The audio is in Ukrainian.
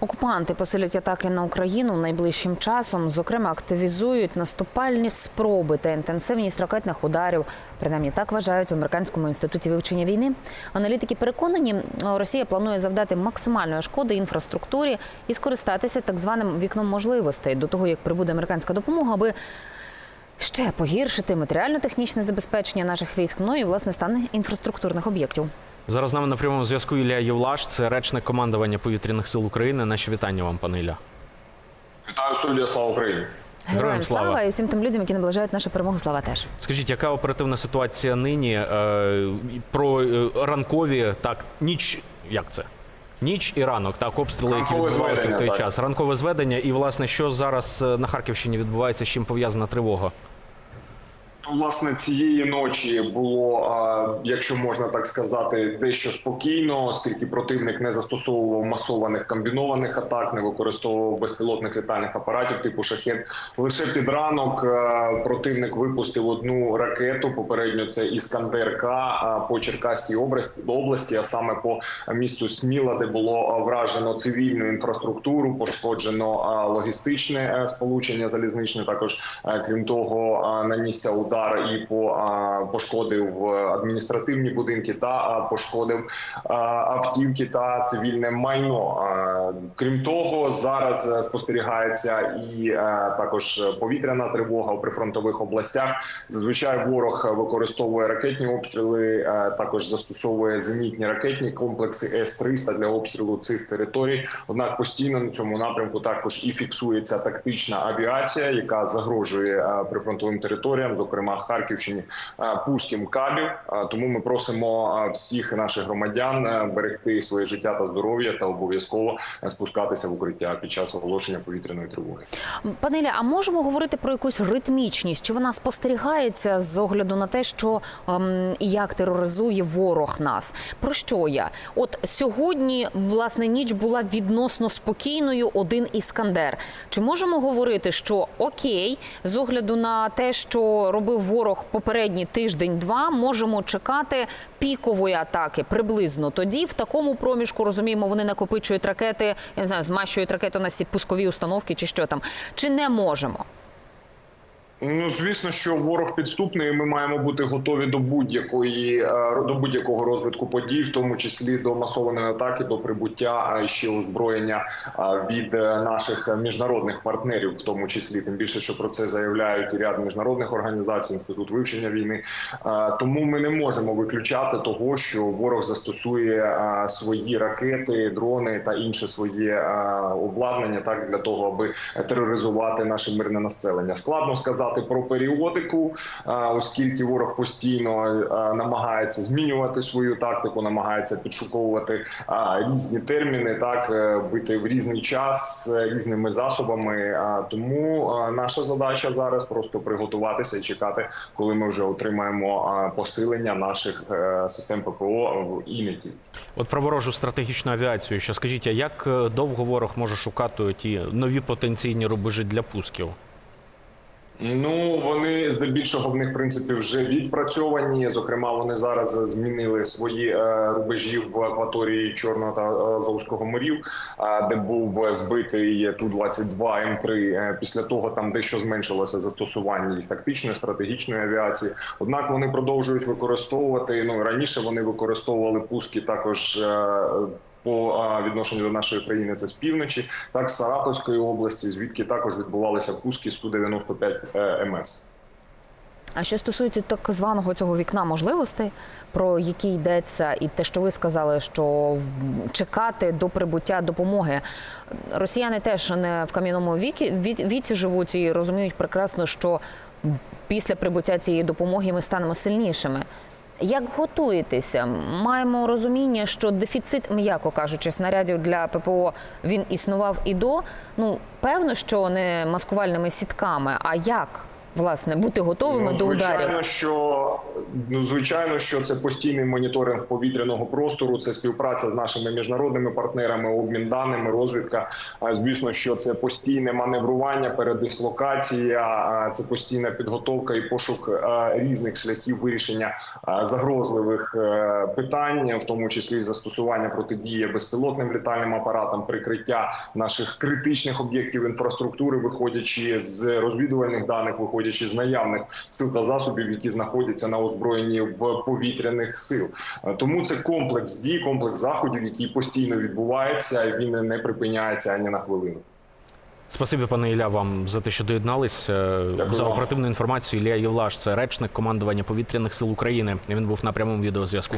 Окупанти посилять атаки на Україну найближчим часом. Зокрема, активізують наступальні спроби та інтенсивність ракетних ударів. Принаймні так вважають в американському інституті вивчення війни. Аналітики переконані, Росія планує завдати максимальної шкоди інфраструктурі і скористатися так званим вікном можливостей до того, як прибуде американська допомога, аби ще погіршити матеріально-технічне забезпечення наших військ, ну і власне стан інфраструктурних об'єктів. Зараз з нами на прямому зв'язку Ілля Євлаш, це речник командування повітряних сил України. Наші вітання вам, пане Ілля. Вітаю студія, слава Україні. Героям слава. слава. і всім тим людям, які наближають нашу перемогу. Слава теж. Скажіть, яка оперативна ситуація нині е, про е, ранкові так ніч? Як це? Ніч і ранок, так, обстріли, які відбувалися в той так. час. Ранкове зведення. І власне, що зараз е, на Харківщині відбувається, з чим пов'язана тривога? Власне, цієї ночі було, якщо можна так сказати, дещо спокійно, оскільки противник не застосовував масованих комбінованих атак, не використовував безпілотних літальних апаратів типу шахет. Лише під ранок противник випустив одну ракету. Попередньо це Іскандер К по Черкаській області, а саме по місту Сміла, де було вражено цивільну інфраструктуру, пошкоджено логістичне е, сполучення залізничне. Також е, крім того, нанісся удар і по пошкодив е, адміністративні будинки та пошкодив автівки та цивільне майно. Крім того, зараз е, спостерігається і е, також повітряна тривога у прифронтових областях. Зазвичай ворог використовує ракетні обстріли, також застосовує зенітні ракетні комплекси С-300 для обстрілу цих територій. Однак постійно на цьому напрямку також і фіксується тактична авіація, яка загрожує прифронтовим територіям, зокрема Харківщині, е, пуском кабів. Е, Тому ми просимо е, всіх наших громадян берегти своє життя та здоров'я та обов'язково спускатися в укриття під час оголошення повітряної тривоги. Пане Ілля, а можемо говорити про якусь ритмічність? Чи вона спостерігається з огляду на те, що ем, як тероризує ворог нас? Про що я? От сьогодні, власне, ніч була відносно спокійною. Один іскандер. Чи можемо говорити, що окей, з огляду на те, що робив ворог попередній тиждень-два, можемо чекати пікової атаки приблизно тоді, в такому проміжку розуміємо, вони накопичують ракети, я не знаю, змащують ракету на сі пускові установки чи що там. Чи не можемо? Ну звісно, що ворог підступний. і Ми маємо бути готові до будь-якої е, до будь-якого розвитку подій, в тому числі до масованої атаки, до прибуття а ще озброєння від е, наших міжнародних партнерів, в тому числі тим більше, що про це заявляють і ряд міжнародних організацій, інститут вивчення війни. Тому ми не можемо виключати того, що ворог застосує свої ракети, дрони та інше своє обладнання так для того, аби тероризувати наше мирне населення. Складно сказати про періодику, оскільки ворог постійно намагається змінювати свою тактику, намагається підшуковувати різні терміни, так е, бити в різний час е, різними засобами. Тому наша задача зараз просто приготуватися і чекати, коли ми вже отримаємо посилення наших е, систем ППО і не. От про ворожу стратегічну авіацію. Що скажіть, а як е, довго ворог може шукати ті нові потенційні рубежі для пусків? Ну вони здебільшого в них в принципі вже відпрацьовані. Зокрема, вони зараз змінили свої е, рубежі в акваторії Чорного та Азовського морів, е, де був збитий ту 22 М 3 Після того там дещо зменшилося застосування їх тактичної стратегічної авіації. Однак вони продовжують використовувати. Ну раніше вони використовували пуски також. По відношенню до нашої країни це з півночі, так з Саратовської області, звідки також відбувалися пуски Су 95 е, МС. А що стосується так званого цього вікна можливостей, про які йдеться, і те, що ви сказали, що чекати до прибуття допомоги. Росіяни теж не в кам'яному віці, віці живуть і розуміють прекрасно, що після прибуття цієї допомоги ми станемо сильнішими. Як готуєтеся? Маємо розуміння, що дефіцит, м'яко кажучи, снарядів для ППО він існував і до. Ну певно, що не маскувальними сітками. А як? Власне бути готовими Ну, до звичайно, ударів? що ну звичайно, що це постійний моніторинг повітряного простору, це співпраця з нашими міжнародними партнерами, обмін даними, розвідка. А, Звісно, що це постійне маневрування, передислокація, це постійна підготовка і пошук різних шляхів вирішення загрозливих е, питань, в тому числі застосування протидії безпілотним літальним апаратам, прикриття наших критичних об'єктів інфраструктури, виходячи з розвідувальних даних, виходячи з наявних сил та засобів, які знаходяться на озброєнні в повітряних сил. Е, Тому це комплекс дій, комплекс заходів, який постійно відбувається, і він не припиняється ані на хвилину. Спасибі, пане Ілля, вам за те, що доєднались. Е, Дякую За оперативну інформацію Ілля Євлаш, це речник командування повітряних сил України. Він був на прямому відеозв'язку.